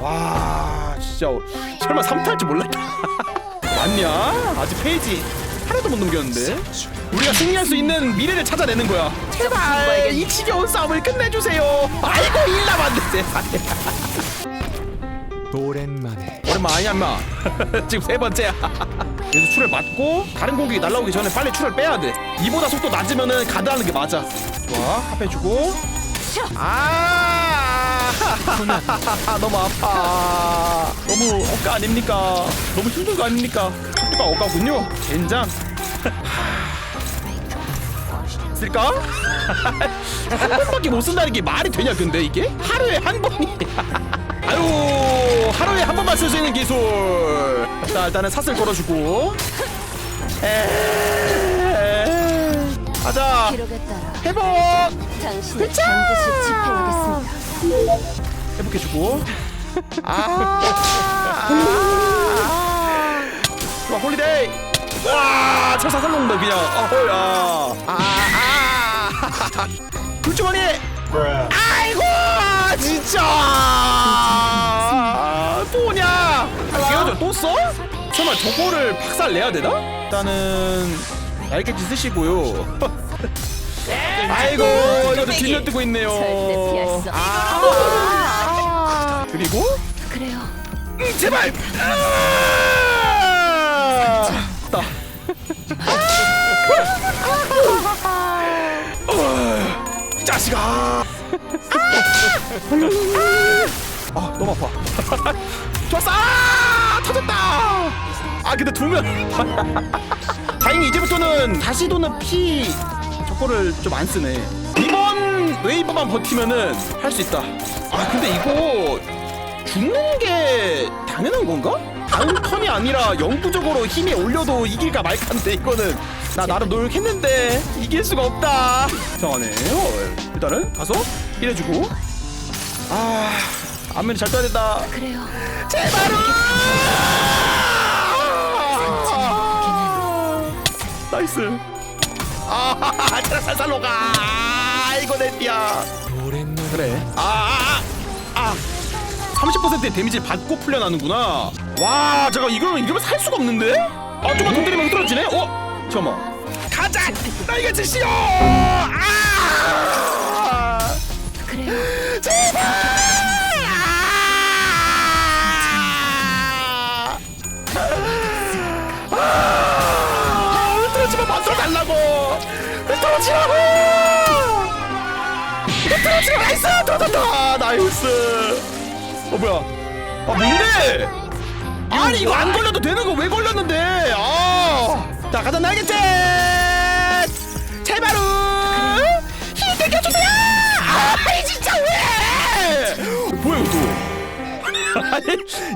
와 진짜 설마 3탈 줄 몰랐다. 맞냐? 아직 페이지 하나도 못 넘겼는데. 우리가 승리할 수 있는 미래를 찾아내는 거야. 제발 이 지겨운 싸움을 끝내주세요. 아이고 일 남았네 세상에 오랜만에. 오랜만 아니야 인마. 지금 세 번째야. 계속 출을 맞고 다른 공격이 날라오기 전에 빨리 출을 빼야 돼. 이보다 속도 낮으면은 가드하는 게 맞아. 좋아 합해주고. 아 너무 아파. 너무 억까 아닙니까? 너무 힘든 거 아닙니까? 속도가 억까군요. 젠장. 쓸까? 한 번밖에 못 쓴다는 게 말이 되냐 근데 이게? 하루에 한 번이. 아유 하루에 한 번만 쓸 수 있는 기술. 자 일단은 샀을 걸어주고. 에 가자. 기록에 따라 회복 당신을 반드시 집행하겠습니다. 회복해주고. 아, 아, 좋아 홀리데이. 와 철사 살롱다 그냥. 어허야 아아. 굴주머니 아이고 진짜. 또냐? 이거 또 써? 설마 저거를 박살 내야 되나? 일단은 얇게지 쓰시고요. 아이고 이것도 뒷면 뜨고 있네요. 절대 피할 수 없어. 아. 그리고? 그래요. 음, 제발! 아! 따 어, 이 자식아! 아 너무 아파. 좋았어. 아 터졌다. 아 근데 두면 다행히 이제부터는 다시 도는 피 저거를 좀 안 쓰네 웨이브만 버티면은 할 수 있다. 아 근데 이거 죽는 게 당연한 건가? 다음 턴이 아니라 영구적으로 힘이 올려도 이길까 말까인데 이거는. 나 나름 노력했는데 이길 수가 없다. 이상하네 어, 일단은 가서 일해주고. 아 안면이 잘 떠야 된다. 그래요. 제발로 나이스. 아 살살 녹아 이거 내 오랜만에 그래. 아아아 아, 30%의 데미지를 받고 풀려나는구나. 와 잠깐 이거는 이러면 살 수가 없는데? 아 조금만 더 때리면 흐트러지네? 어 잠깐만. 가자! 나이가 지시오! 아! 그래요. 제발! 아! 아, 흐트러지만 만들어 달라고! 흐트러지라고 흐트러지라! 나이스! 더더더 나이스! 어 뭐야? 아 뭔데? 아니 이거 안 걸려도 되는 거 왜 걸렸는데? 아자 가자 날겠지 제발로 힘 땡겨주세요! 아이 진짜 왜! 뭐야 이거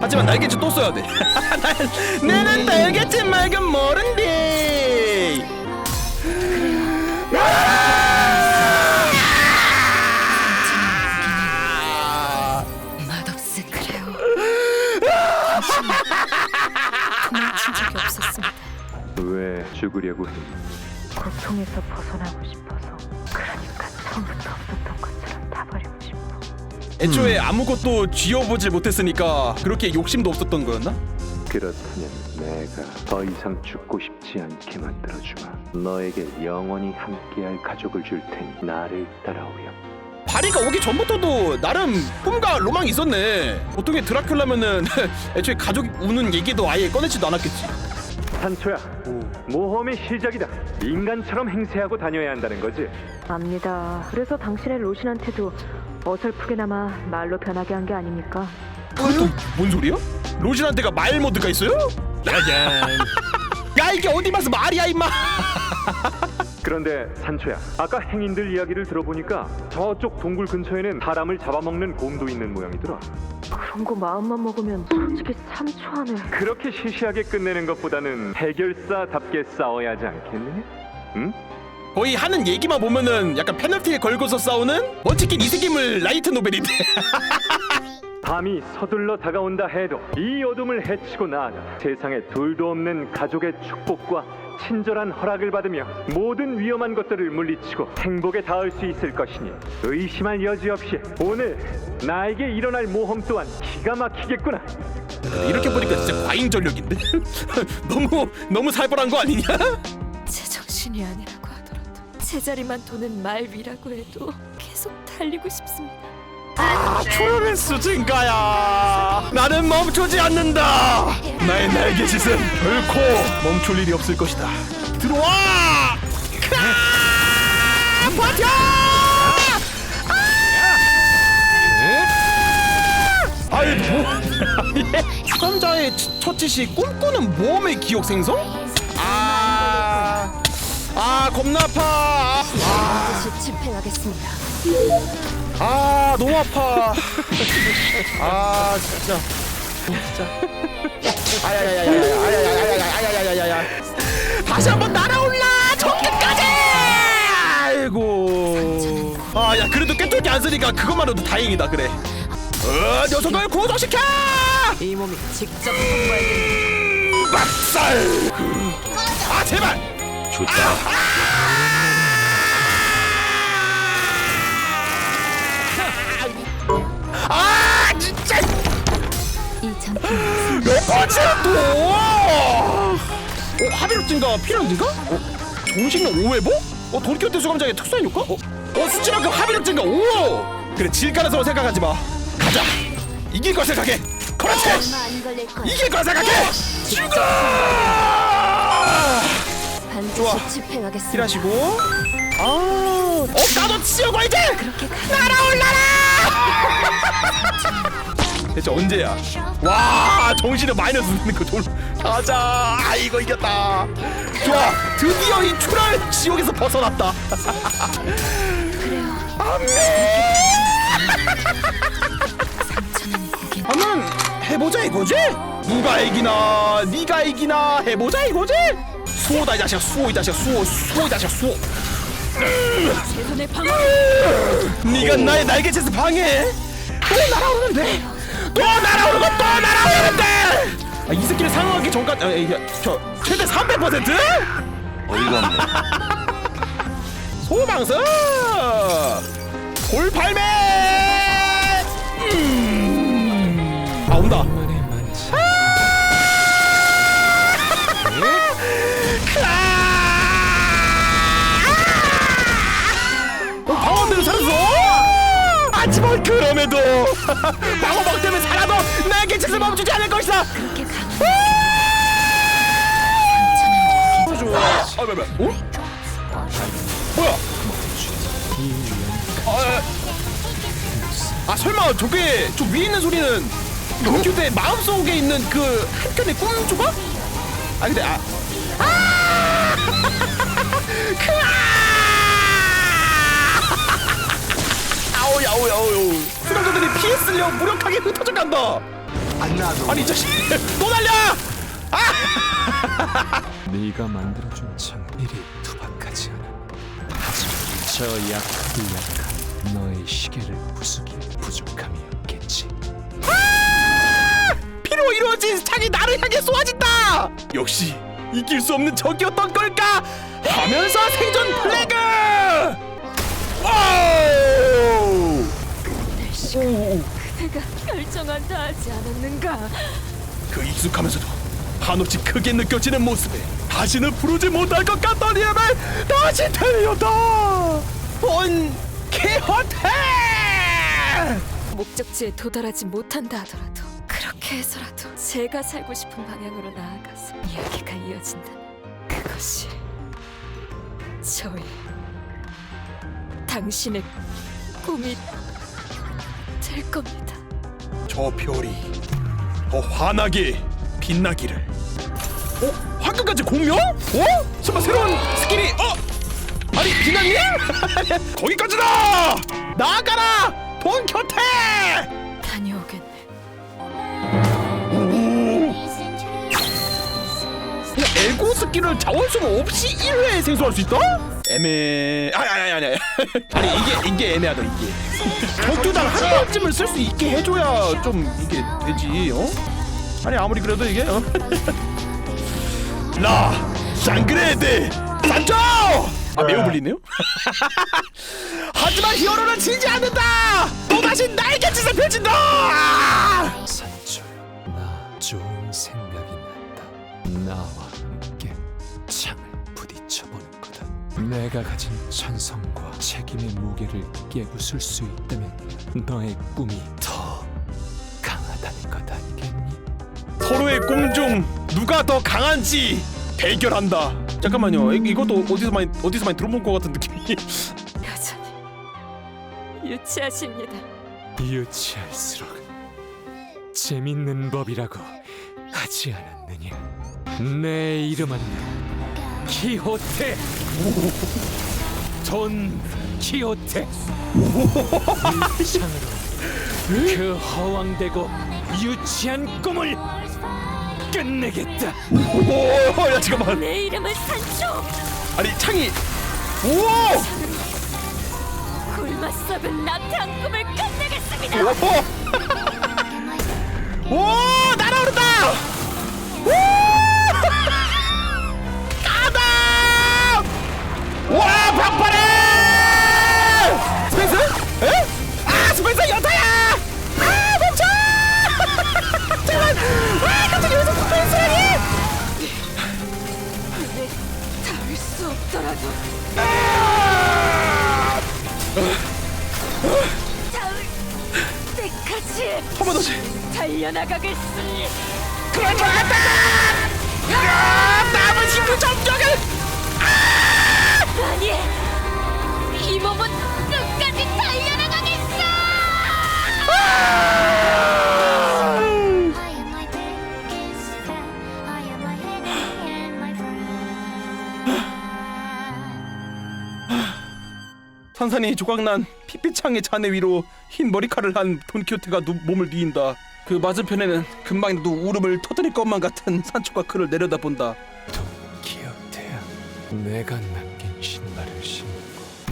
하지만 날개짓 또 써야 돼. 난- 나는 날개짓 말건 모른디 죽으려고 했니? 고통에서 벗어나고 싶어서 그러니까 처음부터 없었던 것처럼 다 버리고 싶어 애초에 아무것도 쥐어보질 못했으니까 그렇게 욕심도 없었던 거였나? 그렇다면 내가 더 이상 죽고 싶지 않게 만들어주마. 너에게 영원히 함께할 가족을 줄 테니 나를 따라오렴. 바리가 오기 전부터도 나름 꿈과 로망이 있었네 보통의 드라큘라면은 애초에 가족 우는 얘기도 아예 꺼내지도 않았겠지 산초야, 모험의 시작이다. 인간처럼 행세하고 다녀야 한다는 거지. 압니다 그래서 당신의 로신한테도 어설프게나마 말로 변하게 한 게 아닙니까? 그것도 뭔 소리야? 로진한테가 말 모드가 있어요? 짜잔 야 이게 어디 봐서 말이야 임마 그런데 산초야, 아까 행인들 이야기를 들어보니까 저쪽 동굴 근처에는 사람을 잡아먹는 곰도 있는 모양이더라. 그런 거 마음만 먹으면 솔직히 삼초하네 그렇게 시시하게 끝내는 것보다는 해결사답게 싸워야 하지 않겠느냐? 응? 거의 하는 얘기만 보면은 약간 페널티에 걸고서 싸우는 먼치킨 이세김을 라이트 노벨인데 밤이 서둘러 다가온다 해도 이 어둠을 해치고 나아가 세상에 둘도 없는 가족의 축복과 친절한 허락을 받으며 모든 위험한 것들을 물리치고 행복에 닿을 수 있을 것이니 의심할 여지 없이 오늘 나에게 일어날 모험 또한 기가 막히겠구나. 이렇게 보니까 진짜 과잉 전력인데 너무 너무 살벌한 거 아니냐? 제정신이 아니라고 하더라도 제자리만 도는 말 위라고 해도 계속 달리고 싶습니다. 프로레스 증가야 나는 멈추지 않는다 나의 날개짓은 결코 멈출 일이 없을 것이다 들어와 카! 버텨 아! 아이 뭐 수감자의 첫 짓이 꿈꾸는 모험의 기억 생성? 아, 아 겁나 아파 반드시 집행하겠습니다. 아 너무 아파. 아 진짜. 진짜. 아야야야야야야야야야야야야야야야. 다시 한번 날아올라! 저 끝까지! 아이고. 아 야 그래도 깨뚫기 안 쓰니까 그것만으로도 다행이다 그래. 어 녀석을 구조시켜! 이 몸이 직접 통과해 박살! 아 제발! 아 몇 번째야 또? 어, 합의력증가 필요한가? 어, 정신력 5회복? 어, 돌이켰대 수감장의 특수한 효과? 어, 어 수치만큼 합의력증가 5! 그래 질가라서 생각하지 마 가자 이길 걸 생각해 그렇지 안 걸릴 거야. 이길 걸 생각해 죽어 반드시 좋아. 집행하겠습니다. 힐하시고 아 어, 나도 치우고 이제. 날아올라라 대체 언제야? 와 정신을 마이너스 넣는 거 돌. 가자. 아이고 이겼다. 좋아. 드디어 이 출혈 지옥에서 벗어났다. 거긴 한번 해보자 이거지? 누가 이기나 네가 이기나 해보자 이거지? 수호다 이 자식아. 수호 이 자식아. 수호 수호 이 자식아. 수호. 네가 나의 날개짓을 방해해? 또 날아오는데 또 날아오는 거또 날아오는데 아, 이 새끼를 상황하기 전까지 아, 이게 저 최대 300% 어이가 없네. 소방서 골팔매 음. 아 온다. 어, 방어대로 살았어 하지만 그럼에도 방어막 살아도 짓을 멈추지 않을 것이다 그렇게 강한 좋아 아 뭐야 뭐야 어? 뭐야 아, 아 설마 저게 저 위에 있는 소리는 컴퓨터의 마음속에 있는 그 한편의 꿈 조각? 아 근데 아 아! 크아! 아우 야우 야우 수감자들이 피해 쓰려 무력하게 흩어져 간다 아니 이 자식! 또 날려! 네가 만들어준 장일이 투박하지 않아. 하지만 저 약하고 약한 너의 시계를 부수기 부족함이 없겠지. 피로 이루어진 창이 나를 향해 쏘아진다! 역시 이길 수 없는 적이었던 걸까? 하면서 생존 플래그! 와우! 내가 결정한다 하지 않았는가? 그 익숙하면서도 한없이 크게 느껴지는 모습에 다시는 부르지 못할 것 같던 이름을 다시 들렸다 본 키호테 목적지에 도달하지 못한다 하더라도 그렇게 해서라도 제가 살고 싶은 방향으로 나아가서 이야기가 이어진다면 그것이 저의 당신의 꿈이 될 겁니다. 저 별이 더 환하게 빛나기를. 어? 화끈까지 공명? 어? 설마 새로운 스킬이? 어? 아니 빛나니? 거기까지다! 나가라! 본 곁에! 다녀오겠네. 그냥 에고 스킬을 자원수가 없이 1회에 생성할 수 있다? 애매... 아니 아니 아니 아니. 아니 이게 이게 애매하다 이게. 격투당 한 번쯤을 쓸수 있게 해줘야 좀 이게 되지 어? 아니 아무리 그래도 이게 어? 라 샹그레드 산초! 아 매우 불리네요. 하지만 히어로는 지지 않는다! 또다시 날개짓을 펼친다! 산초야 나 좋은 생각이 났다. 나와 함께 거다 내가 가진 찬성과 책임의 무게를 깨부술 수 있다면 너의 꿈이 더 강하다는 것 아니겠니? 서로의 꿈 중 누가 더 강한지 대결한다. 잠깐만요. 이- 이것도 어디서 많이 어디서 많이 들어본 것 같은 느낌이. 여전히 유치하십니다. 유치할수록 재밌는 법이라고 하지 않았느냐? 내 이름은 키호테 돈 키호테 이 창으로 그 허황되고 유치한 꿈을 끝내겠다 오야 잠깐만 내 이름은 산초. 아니 창이 오 굶어 썩은 나태한 꿈을 끝내겠습니다. 오! 오! 날아오른다! 와, 박파래! 스펜서? 에? 아, 스펜서 여타야! 아, 멈춰! 잠깐! 아, 갑자기 여기서 스펜서라니! 닿을 수 없더라도 닿을 때까지 한번 더지! 달려나가겠습니다. 산산이 조각난 피피창의 잔해 위로 흰 머리카락을 한 돈키호테가 누, 몸을 뉘인다. 그 맞은편에는 금방도 울음을 터뜨릴 것만 같은 산초가 그를 내려다본다. 기어태야 내가 남긴 신발을 신고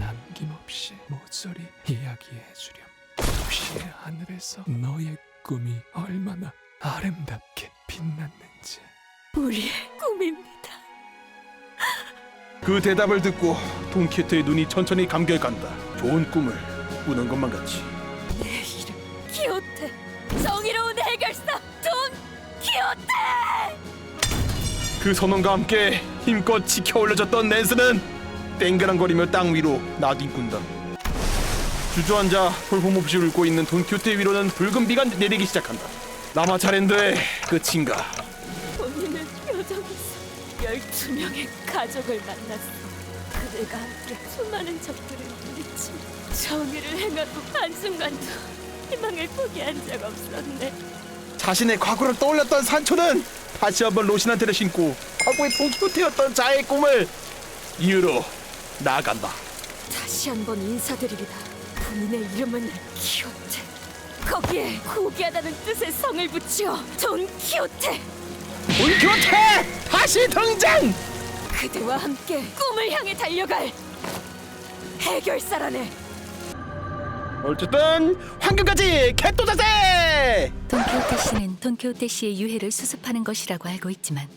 남김없이 모조리 이야기해주렴 도시의 하늘에서 너의 꿈이 얼마나 아름답게 빛났는지 우리의 꿈입니다. 그 대답을 듣고 돈키호테의 눈이 천천히 감겨간다. 좋은 꿈을 꾸는 것만 같이. 내 이름 키오테 정의로운 해결사 돈 키오테 그 선언과 함께 힘껏 지켜 올려졌던 낸스는 땡그랑거리며 땅 위로 나뒹군다. 주저앉아 볼품없이 울고 있는 돈키호테 위로는 붉은 비가 내리기 시작한다. 남아 차례인데 끝인가? 표정에서 12명의 가족을 만났어. 그들과 함께 수많은 적들을 물리치며 정의를 행하고 한순간도 희망을 포기한 적 없었네. 자신의 과거를 떠올렸던 산초는 다시 한번 로신한테를 신고 과거의 돈키호테였던 자의 꿈을 이으로 나아간다. 다시 한번 인사드리리다 본인의 이름은 키오테. 거기에 고귀하다는 뜻의 성을 붙여 돈 키오테 돈키호테 다시 등장! 그대와 함께 꿈을 향해 달려갈 해결사라네 어쨌든 황금까지 캣도 자세! 돈키호테 씨는 돈키호테 씨의 유해를 수습하는 것이라고 알고 있지만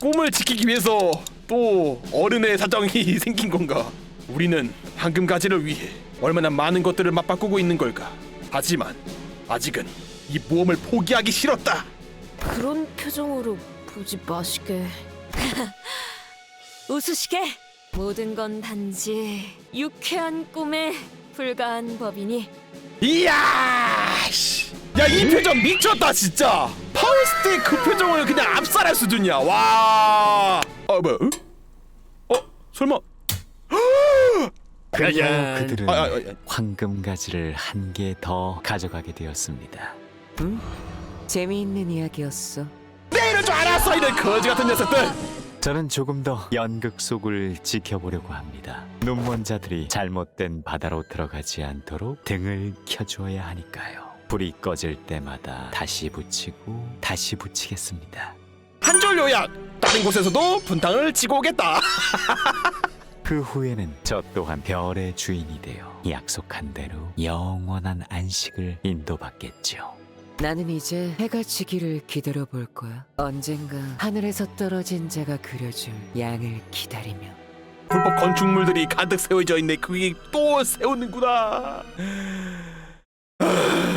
꿈을 지키기 위해서 또 어른의 사정이 생긴 건가? 우리는 황금 가지를 위해 얼마나 많은 것들을 맞바꾸고 있는 걸까? 하지만 아직은 이 모험을 포기하기 싫었다. 그런 표정으로 보지 마시게 웃으시게 모든 건 단지 유쾌한 꿈에 불과한 법이니 이야! 야이 표정 미쳤다 진짜. 파워스틱 그 표정을 그냥 압살할 수준이야. 와. 어 뭐? 어 설마? 그리고 그들은 아, 아, 아, 아. 황금 가지를 한 개 더 가져가게 되었습니다. 재미있는 이야기였어. 내 이럴 줄 알았어 이런 거지 같은 녀석들. 저는 조금 더 연극 속을 지켜보려고 합니다. 눈먼 자들이 잘못된 바다로 들어가지 않도록 등을 켜주어야 하니까요. 불이 꺼질 때마다 다시 붙이고 다시 붙이겠습니다. 한 줄 요약. 다른 곳에서도 분탕을 치고 오겠다. 그 후에는 저 또한 별의 주인이 되어 약속한 대로 영원한 안식을 인도받겠죠. 나는 이제 해가 지기를 기다려 볼 거야. 언젠가 하늘에서 떨어진 자가 그려줄 양을 기다리며. 불법 건축물들이 가득 세워져 있네. 그게 또 세우는구나. 아,